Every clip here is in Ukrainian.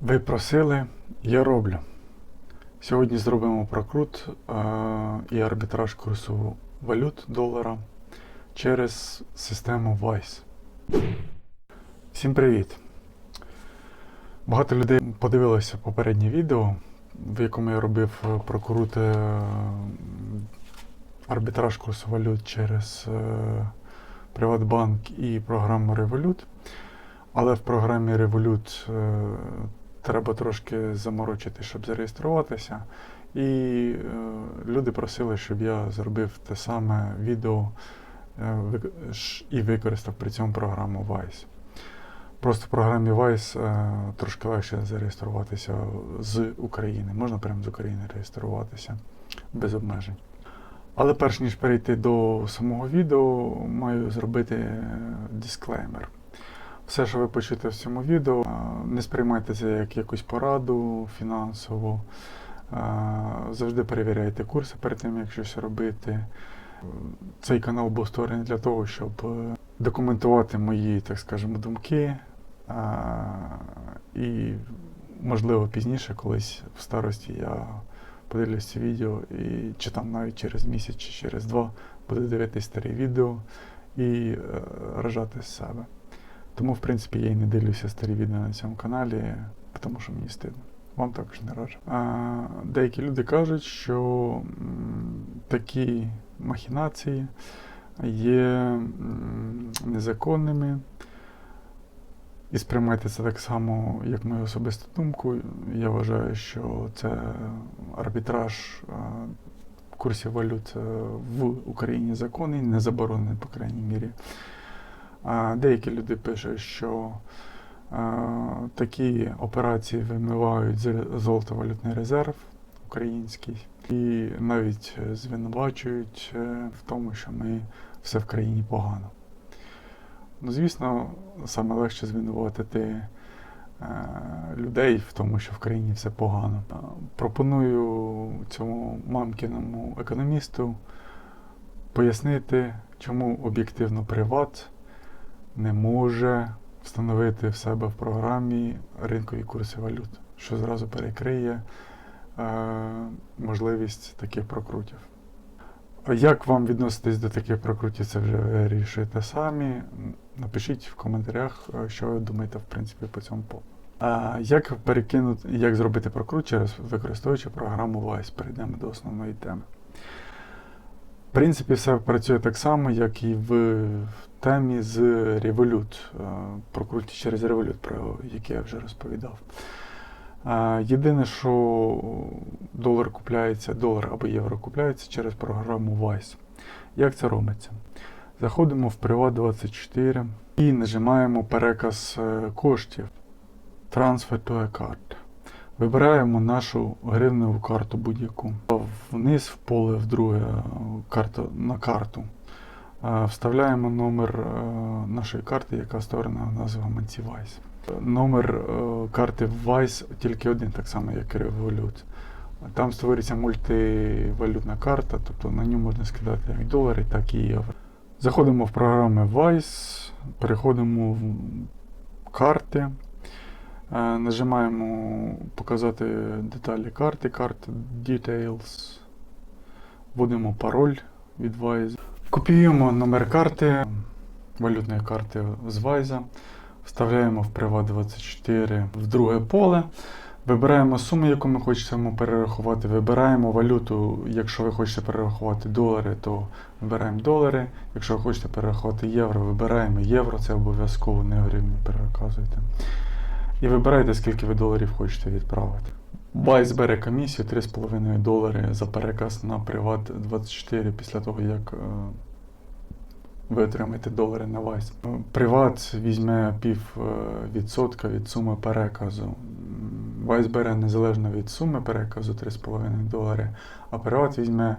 Ви просили, я роблю. Сьогодні зробимо прокрут е, і арбітраж курсу валют долара через систему Vice. Всім привіт! Багато людей подивилося попереднє відео, в якому я робив прокрут е, арбітраж курсу валют через е, Приватбанк і програму Revolut. Але в програмі Revolut треба трошки заморочити, щоб зареєструватися. І е, люди просили, щоб я зробив те саме відео е, і використав при цьому програму Vice. Просто в програмі Vice е, трошки легше зареєструватися з України. Можна прямо з України реєструватися без обмежень. Але перш ніж перейти до самого відео, маю зробити е, дисклеймер. Все, що ви почуєте в цьому відео, е, не сприймайте це як якусь пораду фінансову. Е, Завжди перевіряйте курси перед тим, як щось робити. Цей канал був створений для того, щоб е, документувати мої, так скажемо, думки. І, можливо, пізніше, колись в старості я подивлюсь це відео і чи там навіть через місяць чи через два буду дивитись старі відео і рожати з себе. Тому, в принципі, я і не дивлюся старі відео на цьому каналі, тому що мені стидно. Вам також не раджу. А, деякі люди кажуть, що м, такі махінації є м, незаконними. І сприймайте це так само, як мою особисту думку. Я вважаю, що це арбітраж курсів валют е, в Україні законний, не заборонений, по крайній мірі. Деякі люди пишуть, що е, такі операції вимивають золотовалютний резерв український і навіть е, звинувачують е, в тому, що ми все в країні погано. Ну, звісно, саме легше звинуватити людей в тому, що в країні все погано. Пропоную цьому мамкіному економісту пояснити, чому об'єктивно приват не може встановити в себе в програмі ринкові курси валют, що зразу перекриє е, можливість таких прокрутів. Як вам відноситись до таких прокрутів, це вже ви вирішуєте самі. Напишіть в коментарях, е, що ви думаєте в принципі по цьому поводу. Як перекинути, як зробити прокрут через використовуючи програму Vice? Перейдемо до основної теми. В принципі, все працює так само, як і в темі з Revolut, е, прокруті через Revolut, про який я вже розповідав. Е, Єдине, що долар купляється, долар або євро купляється через програму Vice. Як це робиться? Заходимо в Privat24 і нажимаємо переказ е, коштів Transfer to a card. Вибираємо нашу гривневу карту будь-яку. Вниз в поле в друге е, карту, на карту. Е, Вставляємо номер е, нашої карти, яка створена в нас. Номер е, карти Vice тільки один, так само, як і Revolut. Там створюється мультивалютна карта, тобто на нього можна скидати як долари, так і євро. Заходимо в програми Vice, переходимо в карти, нажимаємо показати деталі карти, карти Details, вводимо пароль від Vice, копіюємо номер карти, валютної карти з Vice, вставляємо в Privat24 в друге поле. Вибираємо суму, яку ми хочемо перерахувати. Вибираємо валюту. Якщо ви хочете перерахувати долари, то вибираємо долари. Якщо ви хочете перерахувати євро, вибираємо євро, це обов'язково не гривні переказуєте. І вибирайте, скільки ви доларів хочете відправити. Байс бере комісію 3,5 долари за переказ на Приват24 після того, як е, ви отримаєте долари на Вайс. Приват візьме пів е, відсотка від суми переказу. Вайс бере незалежно від суми переказу 3,5 долари, а Приват візьме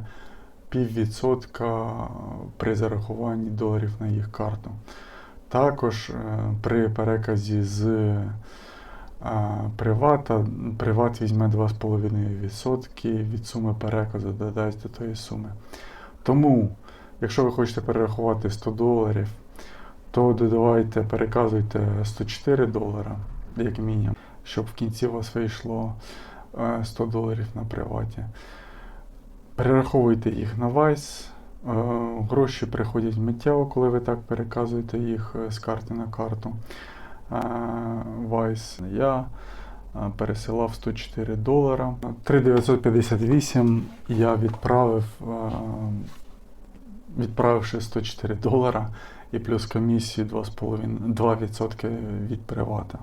пів відсотка при зарахуванні доларів на їх карту. Також е, при переказі з е, Привата, Приват візьме 2,5% від суми переказу, додасть до тої суми. Тому Якщо ви хочете перерахувати 100 доларів, то додавайте, переказуйте 104 долара, як мінімум. щоб в кінці у вас вийшло е, 100 доларів на приваті. Перераховуйте їх на Vice. Е, Гроші приходять миттєво, коли ви так переказуєте їх е, з карти на карту. Е, Vice. Я е, пересилав 104 долара. 3958 я відправив, е, відправивши 104 долара і плюс комісії 2,5 2% від привата.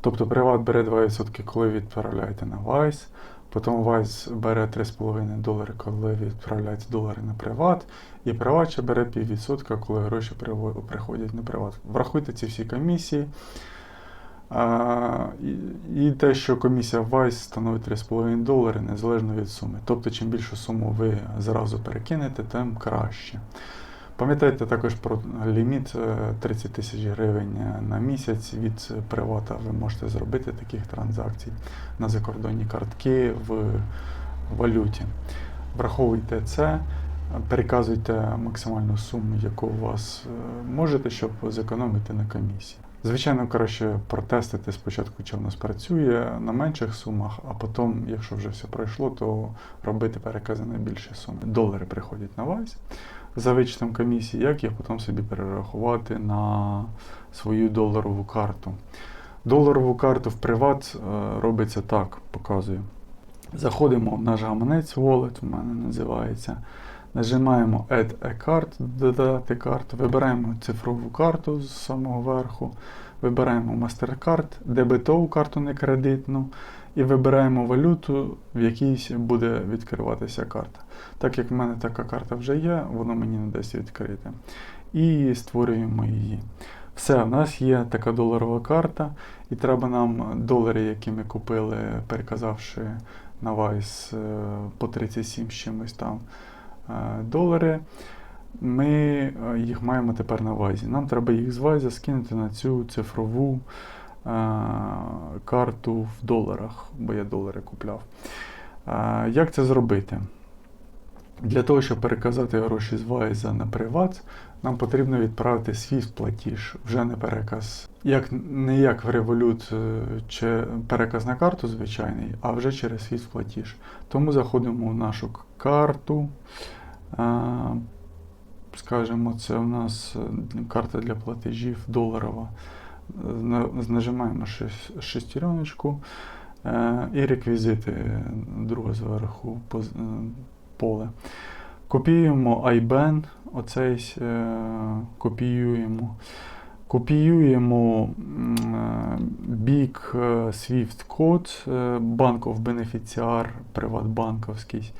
Тобто приват бере 2%, коли відправляєте на Vice, потім Vice бере 3,5 долари, коли ви відправляєте долари на приват, і приват ще бере піввідсотка, коли гроші приходять на приват. Врахуйте ці всі комісії. А, і, і те, що комісія в Vice становить 3,5 долари незалежно від суми. Тобто, чим більшу суму ви зразу перекинете, тим краще. Пам'ятайте також про ліміт е, 30 тисяч гривень е, на місяць від привата. Ви можете зробити таких транзакцій на закордонні картки в валюті. Враховуйте це, переказуйте максимальну суму, яку у вас е, можете, щоб зекономити на комісії. Звичайно, краще протестити спочатку, чи в нас працює на менших сумах, а потім, якщо вже все пройшло, то робити перекази на більші суми. Долари приходять на вас за вичетом комісії, як їх потім собі перерахувати на свою доларову карту. Доларову карту в приват е, робиться так, показую. Заходимо в наш гаманець Wallet, в мене називається. Нажимаємо Add a card, додати карту, вибираємо цифрову карту з самого верху, вибираємо MasterCard, дебетову карту, не кредитну, і вибираємо валюту, в якій буде відкриватися карта. Так як в мене така карта вже є, воно мені не дасть відкрити. І створюємо її. Все, в нас є така доларова карта, і треба нам долари, які ми купили, переказавши на Vice е, по 37 з чимось там е, долари. Ми е, їх маємо тепер на вазі. Нам треба їх з вазі скинути на цю цифрову карту в доларах, бо я долари купляв. Е, Як це зробити? Для того, щоб переказати гроші з Вайза на приват, нам потрібно відправити SWIFT платіж, вже не переказ. Як, не як в Revolut е, чи переказ на карту звичайний, а вже через SWIFT платіж. Тому заходимо в нашу карту. е, Скажімо, це у нас е, карта для платежів доларова. На- Нажимаємо шес- шестереночку е, і реквізити друге зверху е, поле. Копіюємо IBAN, оцей е, копіюємо. Копіюємо бік SWIFT Bank of Beneficiar, приватбанковський.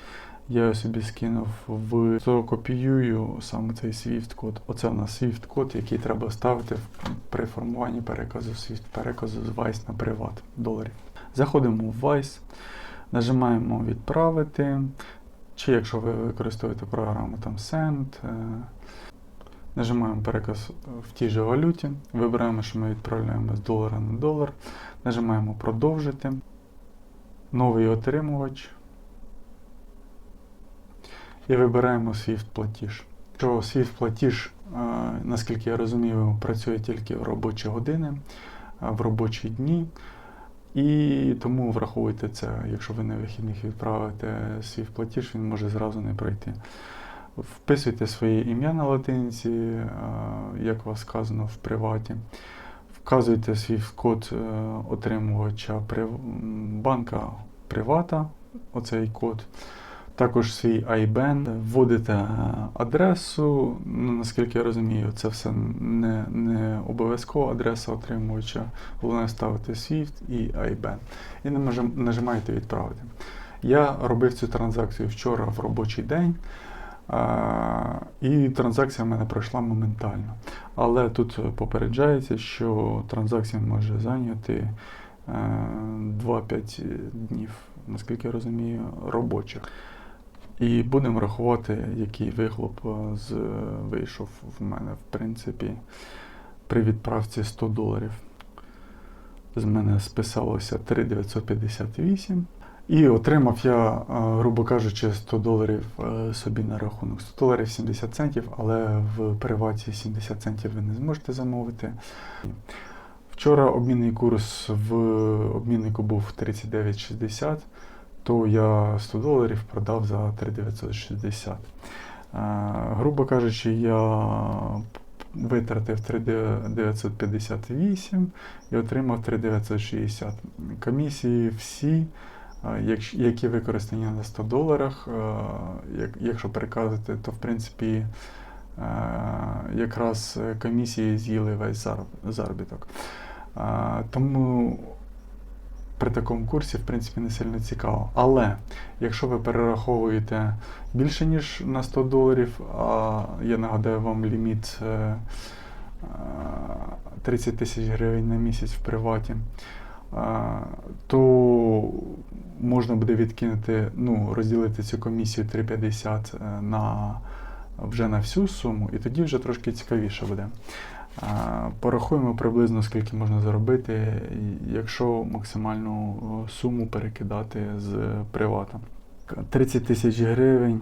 Я собі скинув в копіюю саме цей SWIFT код. Оце у нас SWIFT код, який треба ставити при формуванні переказу SWIFT, переказу з Vice на приват доларів. Заходимо в Vice, нажимаємо відправити. Чи якщо ви використовуєте програму там Send, е, нажимаємо переказ в тій же валюті, вибираємо, що ми відправляємо з долара на долар, нажимаємо продовжити, новий отримувач і вибираємо SWIFT платіж. Що SWIFT платіж, е, наскільки я розумію, працює тільки в робочі години, е, в робочі дні. І тому враховуйте це, якщо ви на вихідних відправите свій платіж, він може зразу не пройти. Вписуйте своє ім'я на латиниці, е, як у вас сказано в приваті. Вказуйте свій код отримувача банка привата, оцей код. Також свій IBAN, вводите е, адресу. Ну, наскільки я розумію, це все не, не обов'язково адреса отримувача. Головне ставити SWIFT і IBAN. І нажимаєте відправити. Я робив цю транзакцію вчора в робочий день. а, І транзакція в мене пройшла моментально. Але тут попереджається, що транзакція може зайняти е, 2-5 днів, наскільки я розумію, робочих. І будемо рахувати, який вихлоп е, з, вийшов в мене, в принципі, при відправці 100 доларів. З мене списалося 3,958. І отримав я, е, грубо кажучи, 100 доларів е, собі на рахунок. 100 доларів 70 центів, але в приваті 70 центів ви не зможете замовити. Вчора обмінний курс в обміннику був 39,60, то я 100 доларів продав за 3,960. Е, Грубо кажучи, я витратив 3,958 і отримав 3,960. Комісії всі, е, які використані на 100 доларах, е, якщо переказати, то в принципі якраз комісії з'їли весь заробіток. Тому при такому курсі, в принципі, не сильно цікаво. Але якщо ви перераховуєте більше, ніж на 100 доларів, а я нагадаю вам ліміт е, е, 30 тисяч гривень на місяць в приваті, е, то можна буде відкинути, ну, розділити цю комісію 3,50 е, на вже на всю суму, і тоді вже трошки цікавіше буде. Порахуємо приблизно скільки можна заробити, якщо максимальну суму перекидати з привата. 30 тисяч гривень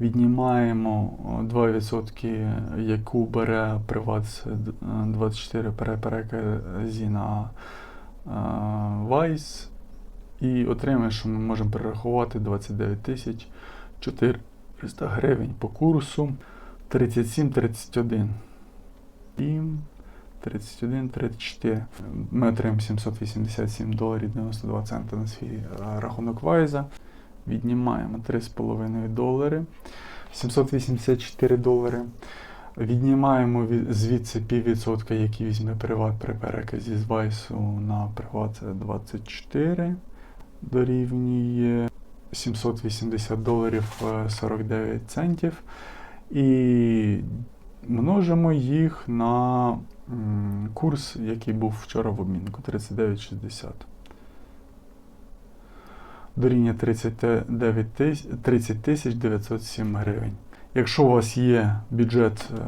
віднімаємо 2%, яку бере приват 24 переказі на Vice, і отримаємо, що ми можемо перерахувати 29 тисяч 400 гривень по курсу 37-31. 7, 31, 34. Ми отримаємо 787 доларів 92 цента на свій е, рахунок Вайза. Віднімаємо 3,5 долари. 784 долари. Віднімаємо від- звідси піввідсотка, який візьме приват при переказі з Вайсу на приват 24. Дорівнює 780 доларів е, 49 центів. І множимо їх на курс, який був вчора в обмінку 39,60. Дорівнює 30 тисяч 907 гривень. Якщо у вас є бюджет е,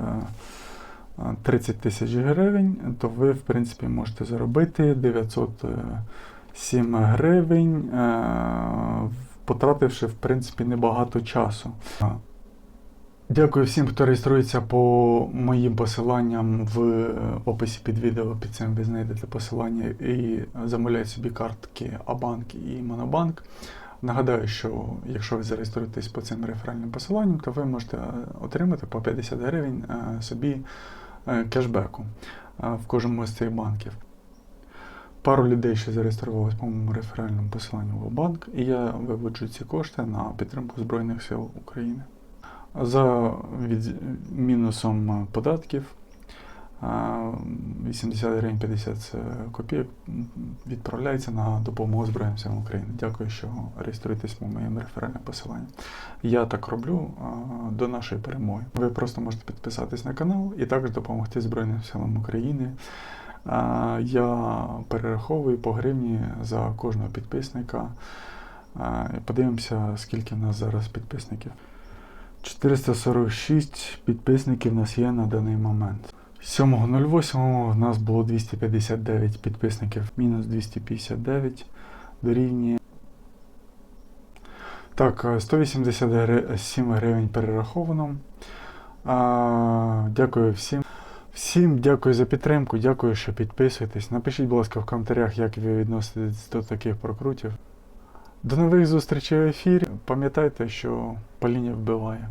е, 30 тисяч гривень, то ви, в принципі, можете заробити 907 гривень, е, потративши, в принципі, небагато часу. Дякую всім, хто реєструється по моїм посиланням в е, описі під відео. Під цим ви знайдете посилання і замовляйте собі картки Абанк і Монобанк. Нагадаю, що якщо ви зареєструєтесь по цим реферальним посиланням, то ви можете е, отримати по 50 гривень е, собі кешбеку в кожному з цих банків. Пару людей ще зареєструвалось по моєму реферальному посиланню в банк, і я виводжу ці кошти на підтримку Збройних сил України. За від... мінусом податків 80 гривень 50 копійок відправляється на допомогу Збройним силам України. Дякую, що реєструєтесь по моєму реферальному посиланню. Я так роблю до нашої перемоги. Ви просто можете підписатись на канал і також допомогти Збройним силам України. Я перераховую по гривні за кожного підписника. Подивимося, скільки в нас зараз підписників. 446 підписників у нас є на даний момент. 7.08 в нас було 259 підписників, мінус 259 дорівнює. Так, е, 187 гривень перераховано. А, дякую всім. Всім дякую за підтримку, дякую, що підписуєтесь. Напишіть, будь ласка, в коментарях, як ви відноситесь до таких прокрутів. До нових зустрічей в ефірі. Пам'ятайте, що паління вбиває.